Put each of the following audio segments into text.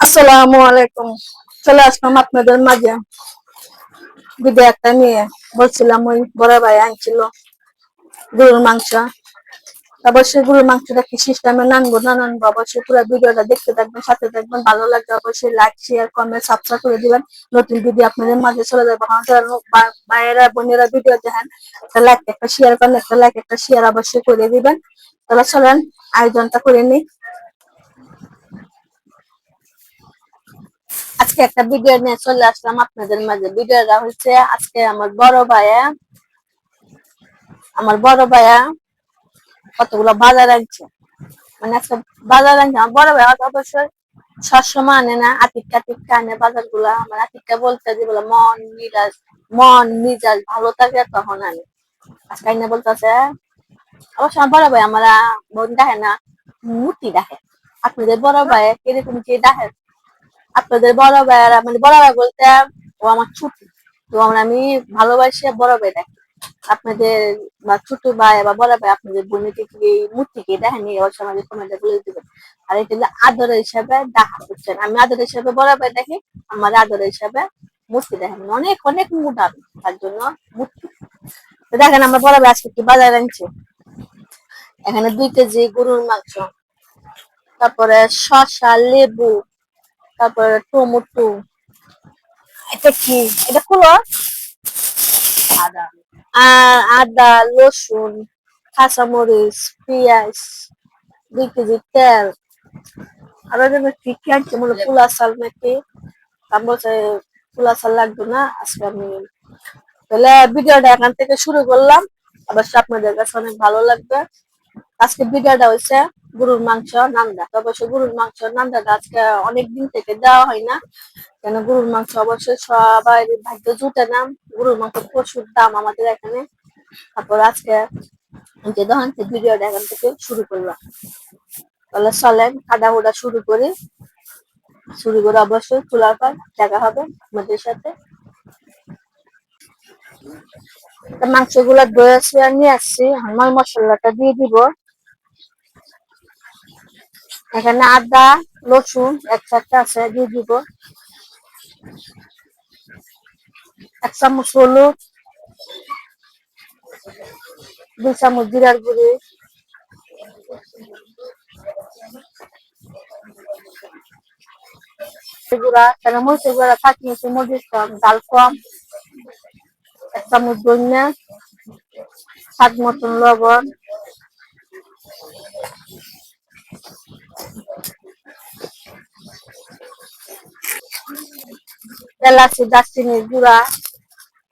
আসসালামু আলাইকুম। চলে আসলাম আপনাদের মাঝে। ভিডিও একটা নিয়ে বলছিলাম, ওই বড় ভাই আনছিল গরুর মাংস। অবশ্যই গরুর মাংসটা কি সিস্টেমে নানবো না নানবো, অবশ্যই পুরো ভিডিওটা দেখতে থাকবেন, সাথে থাকবেন। ভালো লাগবে অবশ্যই লাইক শেয়ার কমেন্ট সাবস্ক্রাইব করে দিবেন। নতুন ভিডিও আপনাদের মাঝে চলে যাবে ভাইয়েরা, বোনেরা ভিডিও দেখেন, একটা লাইক একটা শেয়ার করেন, একটা লাইক একটা শেয়ার অবশ্যই করে দিবেন। তাহলে চলেন, আয়োজনটা করে নিই। আজকে একটা ভিডিও নিয়ে চলে আসলাম আপনাদের মাঝে। ভিডিওটা হচ্ছে আজকে আমার বড় ভাইয়া। আমার বড় ভাইয়া কতগুলো বাজার আনছে। মানে আজকে বাজার আনছে। আমার বড় ভাইয়া অবশ্যই সবসময় আনে না, আতিক টাতিক আনে বাজারগুলা আমার আতিকটা বলতে যেগুলো মন মিজাজ মন মিজাজ ভালো থাকে তখন আনে। আজকে আইনা বলতেছে, অবশ্য আমার বড় ভাই আমরা বোন দেখে না মূর্তি দেখে। আপনাদের বড় ভাই কীরকম কি দেখে? আপনাদের বড় ভাইয়ারা মানে বড় ভাই বলতে ও আমার ছুটি। তো আমরা আমি ভালোবাসি বড় ভাই দেখি আপনাদের বা ছোট ভাই বা বড় ভাই আপনাদের বোনকে কি এই মূর্তিকে দেখেনি অবশ্যই আমাদের কমেন্টে বলে দিবেন। আর এটা আদর হিসাবে দেখা করছেন। আমি আদর হিসাবে বড় ভাই দেখি আমার আদর হিসাবে মূর্তি দেখেন। অনেক অনেক মুড আমি তার জন্য মূর্তি। তো দেখেন আমরা বড় ভাই আজকে কি বাজার আনছি? এখানে দুই কেজি গরুর মাংস, তারপরে শসা, লেবু তারপরে টমেটো। এটা কি? এটা খুলো। আদা। আর আদা রসুন কাঁচামরিচ পেঁয়াজ দুই কেজি তেল। আরও যেন কি কি আনছে মনে পোলা চাল নাকি? আমি বলছে পোলা চাল লাগবে না আজকে আমি তাহলে ভিডিওটা এখান থেকে শুরু করলাম। অবশ্যই আপনাদের কাছে অনেক ভালো লাগবে। আজকে ভিডিওটা হচ্ছে গরুর মাংস, নান্দা। তো অবশ্যই গরুর মাংস, নান্দাটা আজকে অনেক দিন থেকে দেওয়া হয় না। কেন গরুর মাংস অবশ্যই সবাই ভাগ্য জুটে না। গরুর মাংস প্রচুর দাম আমাদের এখানে। তারপর আজকে যে দোকান থেকে ভিডিওটা এখান থেকে শুরু করলাম। তাহলে চলেন কাদা ওটা শুরু করি। শুরু করে অবশ্যই তোলার পর দেখা হবে আমাদের সাথে। মাংসগুলা ধুয়ে শুয়ে নিয়ে আসছি। আমার মশলাটা দিয়ে দিব। এখানে আদা, রসুন একসাথে আছে, দিয়ে দিব। এক চামচ হলুদ, দুই চামচ জিরার গুঁড়ি। এক মতন লবণ। এলাচি দারচিনির গুঁড়া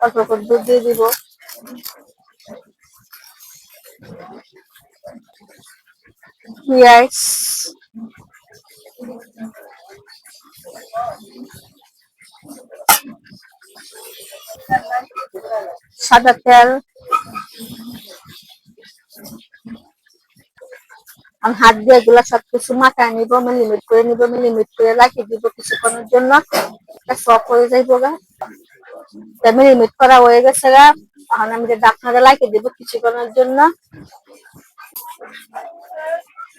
অল্প করে দুধ দিয়ে দিব। পেঁয়াজ। সাদা তেল। আমি হাত দিয়ে এগুলা সবকিছু মাথায় নিব মিলিমিট করে নিব মিলিমিট করে রাখিয়ে দিব কিছুক্ষণের জন্য। সব হয়ে যাইব গা। তা মিলিমিট করা হয়ে গেছে গা। এখন আমি ডাকনাটা লাগিয়ে দিব কিছুক্ষণের জন্য।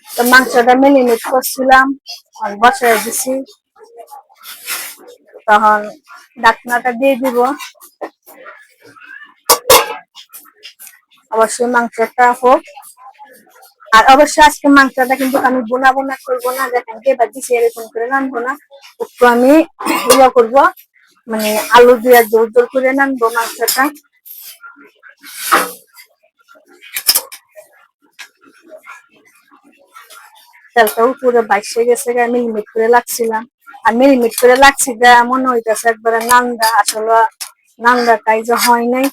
তো মাংসটা মিলিমিট করছিলাম আর বসায় দিছি। তখন ডাকনাটা দিয়ে দিব। অবশ্যই মাংসটা হোক। আর অবশ্যই আজকে মাংসটা কিন্তু আমি বোনা বোনা করব না, দেখেন এবার দিছি এরকম করে রানবো না, একটু আমি ইয়ে করব মানে আলু দিয়ে জোর জোর করে নানবো মাংসটা। তেলটা উপরে বাইসে গেছে গা, মিলিমিট করে লাগছিলাম। আর মিলিমিট করে লাগছি গা, মনে হইতেছে একবারে নান্দা, আসলে নান্দাটাই যে হয় নাই।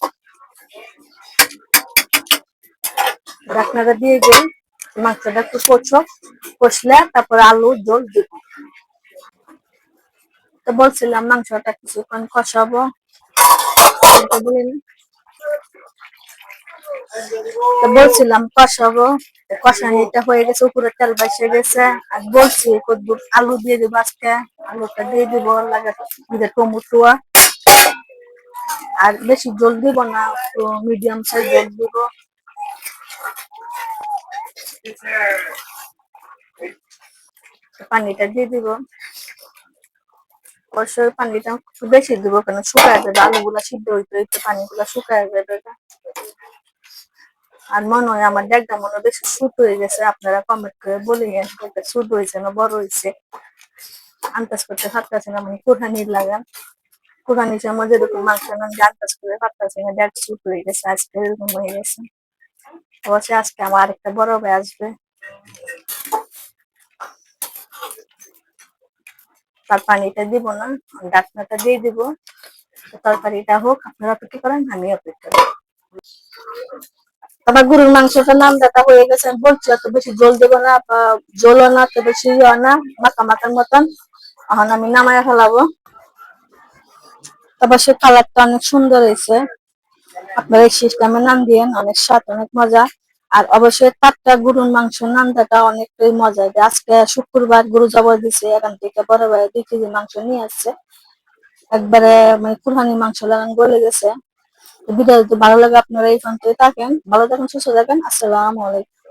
ঢাকনাটা দিয়ে দিই মাংসটা একটু কষো কষলে তারপর আলু জল দিব তো বলছিলাম মাংসটা কিছুক্ষণ কষাবো। তো বলছিলাম কষাবো। কষা কষানিটা হয়ে গেছে, উপরে তেল বাইসে গেছে। আর বলছি আলু দিয়ে দিব আজকে? আলুটা দিয়ে দিব লাগে টমেটো। আর বেশি জল দিব না মিডিয়াম সাইজ জল দিব। পানিটা দিয়ে দিব। অবশ্যই পানিটা বেশি দিব কেন শুকায় যাবে, আলুগুলা সিদ্ধ হইতে হইতে পানিগুলা শুকায় যাবে। আর মনে হয় আমার দেখটা মনে বেশি সুট হয়ে গেছে, আপনারা কমেন্ট করে এটা সুট হয়েছে না বড় হয়েছে। আন্দাজ করতে পারতেছে না মানে কোরহানি লাগান। কোরহানি সময় যেরকম মাংস আন্দাজ করে পারতেছি না দেখ সুট হয়ে গেছে, আজকে এরকম হয়ে গেছে। অবশ্যই আজকে আমার একটা বড় ভাই আসবে। তার পানিটা দিব না ডাকনাটা দিয়ে দিব। তরকারিটা হোক, আপনারা অপেক্ষা করেন আমি অপেক্ষা করি। আবার গরুর মাংসটা নাম দেখা হয়ে গেছে, আমি বলছি, অত বেশি জল দেবো না জলও না, অত বেশি ইয়ে না, মাখা মাখার মতন। এখন আমি নামায় ফেলাবো। তারপর সে কালারটা অনেক সুন্দর হয়েছে। আপনারা এই সিস্টেমে নাম দিয়েন, অনেক স্বাদ, অনেক মজা। আর অবশ্যই টাটকা গরুর মাংস নান্দাটা অনেকটাই মজা। যে আজকে শুক্রবার গরু জবাই দিছে, এখান থেকে বড় ভাই দুই কেজি মাংস নিয়ে আসছে। একবারে মানে কুরহানি মাংস লাগান গলে গেছে। ভিডিও যদি ভালো লাগে, আপনারা এই থেকে থাকেন। ভালো থাকেন, সুস্থ থাকেন। আসসালামু আলাইকুম।